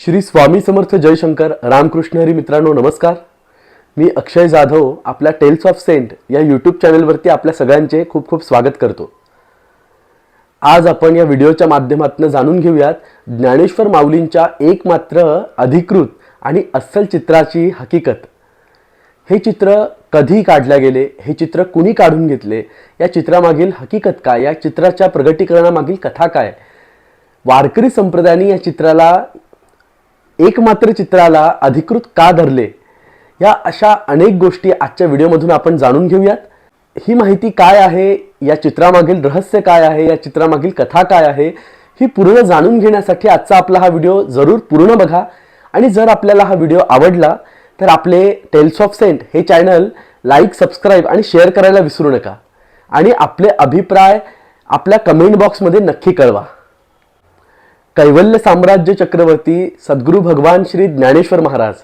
श्री स्वामी समर्थ जयशंकर रामकृष्ण हरी मित्रांनो नमस्कार. मी अक्षय जाधव आपल्या टेल्स ऑफ सेंट या यूट्यूब चॅनलवरती आपल्या सगळ्यांचे खूप खूप स्वागत करतो. आज आपण या व्हिडिओच्या माध्यमातून जाणून घेऊयात ज्ञानेश्वर माऊलींच्या एकमात्र अधिकृत आणि अस्सल चित्राची हकीकत. हे चित्र कधी काढल्या गेले? हे चित्र कुणी काढून घेतले? या चित्रामागील हकीकत काय? या चित्राच्या प्रगटीकरणामागील कथा काय? वारकरी संप्रदायाने या चित्राला एकमात्र चित्राला अधिकृत का धरले? या अशा अनेक गोष्टी आजच्या व्हिडिओमधून आपण जाणून घेऊयात. ही माहिती काय आहे? या चित्रामागील रहस्य काय आहे? या चित्रामागील कथा काय आहे? ही पूर्ण जाणून घेण्यासाठी आजचा आपला हा व्हिडिओ जरूर पूर्ण बघा. आणि जर आपल्याला हा व्हिडिओ आवडला तर आपले टेल्स ऑफ सेंट हे चॅनल लाईक सबस्क्राईब आणि शेअर करायला विसरू नका. आणि आपले अभिप्राय आपल्या कमेंट बॉक्समध्ये नक्की कळवा. कैवल्य साम्राज्य चक्रवर्ती सद्गुरू भगवान श्री ज्ञानेश्वर महाराज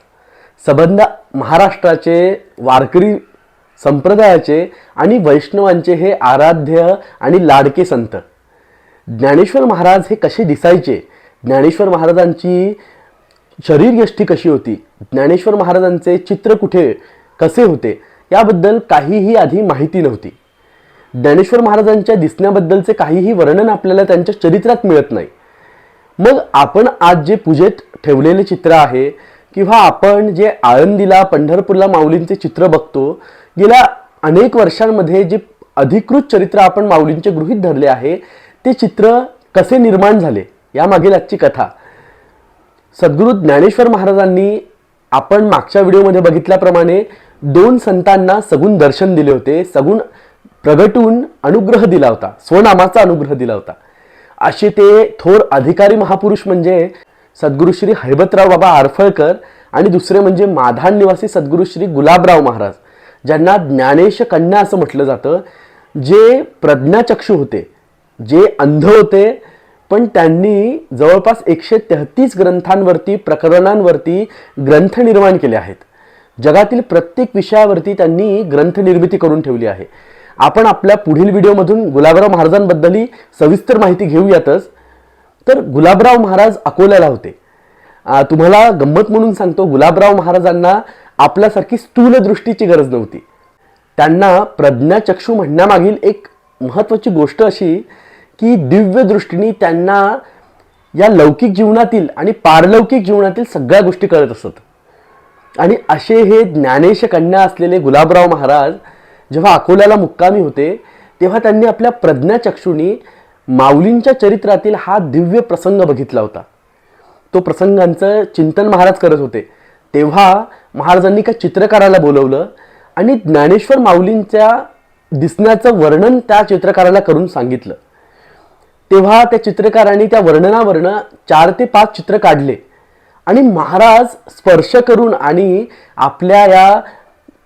सबंध महाराष्ट्राचे वारकरी संप्रदायाचे आणि वैष्णवांचे हे आराध्य आणि लाडके संत. ज्ञानेश्वर महाराज हे कसे दिसायचे? ज्ञानेश्वर महाराजांची शरीरयष्टी कशी होती? ज्ञानेश्वर महाराजांचे चित्र कुठे कसे होते? याबद्दल काहीही आधी माहिती नव्हती. ज्ञानेश्वर महाराजांच्या दिसण्याबद्दलचे काहीही वर्णन आपल्याला त्यांच्या चरित्रात मिळत नाही. मग आपण आज जे पूजेत ठेवलेले चित्र आहे किंवा आपण जे आळंदीला पंढरपूरला माऊलींचे चित्र बघतो गेल्या अनेक वर्षांमध्ये जे अधिकृत चरित्र आपण माऊलींचे गृहीत धरले आहे ते चित्र कसे निर्माण झाले यामागील आजची कथा. सद्गुरू ज्ञानेश्वर महाराजांनी आपण मागच्या व्हिडिओमध्ये बघितल्याप्रमाणे दोन संतांना सगुण दर्शन दिले होते सगुण प्रगटून अनुग्रह दिला होता स्वनामाचा अनुग्रह दिला होता. असे ते थोर अधिकारी महापुरुष म्हणजे सद्गुरू श्री हैबतराव बाबा आरफळकर आणि दुसरे म्हणजे माधान निवासी सद्गुरू श्री गुलाबराव महाराज ज्यांना ज्ञानेश कन्या असं म्हटलं जातं जे प्रज्ञाचक्षू होते जे अंध होते पण त्यांनी जवळपास एकशे तेहतीस ग्रंथांवरती प्रकरणांवरती ग्रंथ निर्माण केले आहेत. जगातील प्रत्येक विषयावरती त्यांनी ग्रंथ निर्मिती करून ठेवली आहे. आपण आपल्या पुढील व्हिडिओमधून गुलाबराव महाराजांबद्दलही सविस्तर माहिती घेऊयातच. तर गुलाबराव महाराज अकोल्याला होते. तुम्हाला गंमत म्हणून सांगतो गुलाबराव महाराजांना आपल्यासारखी स्थूलदृष्टीची गरज नव्हती. त्यांना प्रज्ञाचक्षू म्हणण्यामागील एक महत्त्वाची गोष्ट अशी की दिव्य दृष्टीने त्यांना या लौकिक जीवनातील आणि पारलौकिक जीवनातील सगळ्या गोष्टी कळत असत. आणि असे हे ज्ञानेश कन्या असलेले गुलाबराव महाराज जेव्हा अकोल्याला मुक्कामी होते तेव्हा त्यांनी आपल्या प्रज्ञाचक्षुनी माऊलींच्या चरित्रातील हा दिव्य प्रसंग बघितला होता. तो प्रसंगांचं चिंतन महाराज करत होते. तेव्हा महाराजांनी का चित्रकाराला बोलवलं आणि ज्ञानेश्वर माऊलींच्या दिसण्याचं वर्णन त्या चित्रकाराला करून सांगितलं. तेव्हा त्या चित्रकाराने त्या वर्णनावरनं चार ते पाच चित्र काढले आणि महाराज स्पर्श करून आणि आपल्या या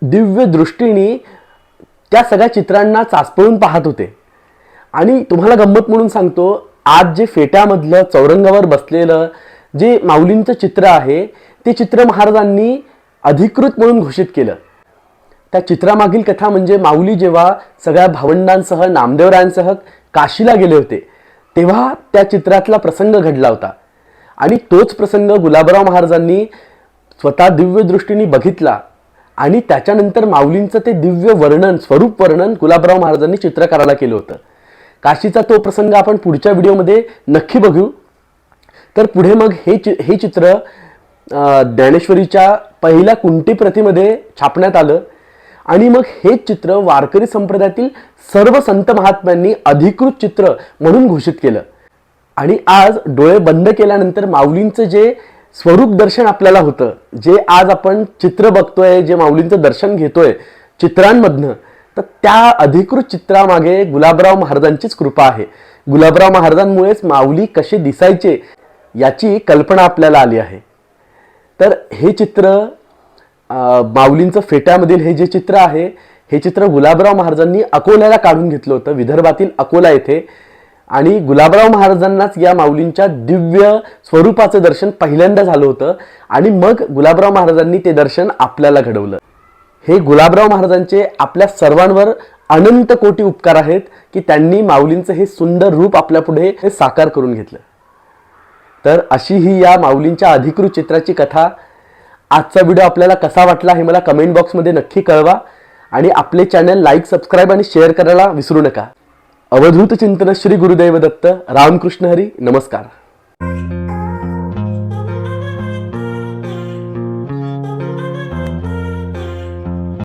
दिव्य दृष्टीने त्या सगळ्या चित्रांना चाचपळून पाहत होते. आणि तुम्हाला गंमत म्हणून सांगतो आज जे फेट्यामधलं चौरंगावर बसलेलं जे माऊलींचं चित्र आहे ते चित्र महाराजांनी अधिकृत म्हणून घोषित केलं. त्या चित्रामागील कथा म्हणजे माऊली जेव्हा सगळ्या भावंडांसह नामदेवरायांसह काशीला गेले होते तेव्हा त्या चित्रातला प्रसंग घडला होता. आणि तोच प्रसंग गुलाबराव महाराजांनी स्वतः दिव्यदृष्टीने बघितला. आणि त्याच्यानंतर माऊलींचं ते दिव्य वर्णन स्वरूप वर्णन गुलाबराव महाराजांनी चित्रकाराला केलं होतं. काशीचा तो प्रसंग आपण पुढच्या व्हिडिओमध्ये नक्की बघू. तर पुढे मग हे चि हे चित्र ज्ञानेश्वरीच्या पहिल्या कुंटी प्रतीमध्ये छापण्यात आलं. आणि मग हे चित्र वारकरी संप्रदायातील सर्व संत महात्म्यांनी अधिकृत चित्र म्हणून घोषित केलं. आणि आज डोळे बंद केल्यानंतर माऊलींचं जे स्वरूप दर्शन आपल्याला होतं. जे आज आपण चित्र बघतोय जे माऊलींचं दर्शन घेतोय चित्रांमधनं तर त्या अधिकृत चित्रामागे गुलाबराव महाराजांचीच कृपा आहे. गुलाबराव महाराजांमुळेच माऊली कसे दिसायचे याची कल्पना आपल्याला आली आहे. तर हे चित्र माऊलींचं फेट्यामधील हे जे चित्र आहे हे चित्र गुलाबराव महाराजांनी अकोल्याला काढून घेतलं होतं विदर्भातील अकोला येथे. आणि गुलाबराव महाराजांनाच या माऊलींच्या दिव्य स्वरूपाचं दर्शन पहिल्यांदा झालं होतं. आणि मग गुलाबराव महाराजांनी ते दर्शन आपल्याला घडवलं. हे गुलाबराव महाराजांचे आपल्या सर्वांवर अनंत कोटी उपकार आहेत की त्यांनी माऊलींचं हे सुंदर रूप आपल्या पुढे हे साकार करून घेतलं. तर अशी ही या माऊलींच्या अधिकृत चित्राची कथा. आजचा व्हिडिओ आपल्याला कसा वाटला हे मला कमेंट बॉक्समध्ये नक्की कळवा. आणि आपले चॅनल लाईक सबस्क्राईब आणि शेअर करायला विसरू नका. अवधूत चिंतन श्री गुरुदेव दत्त रामकृष्ण हरी नमस्कार.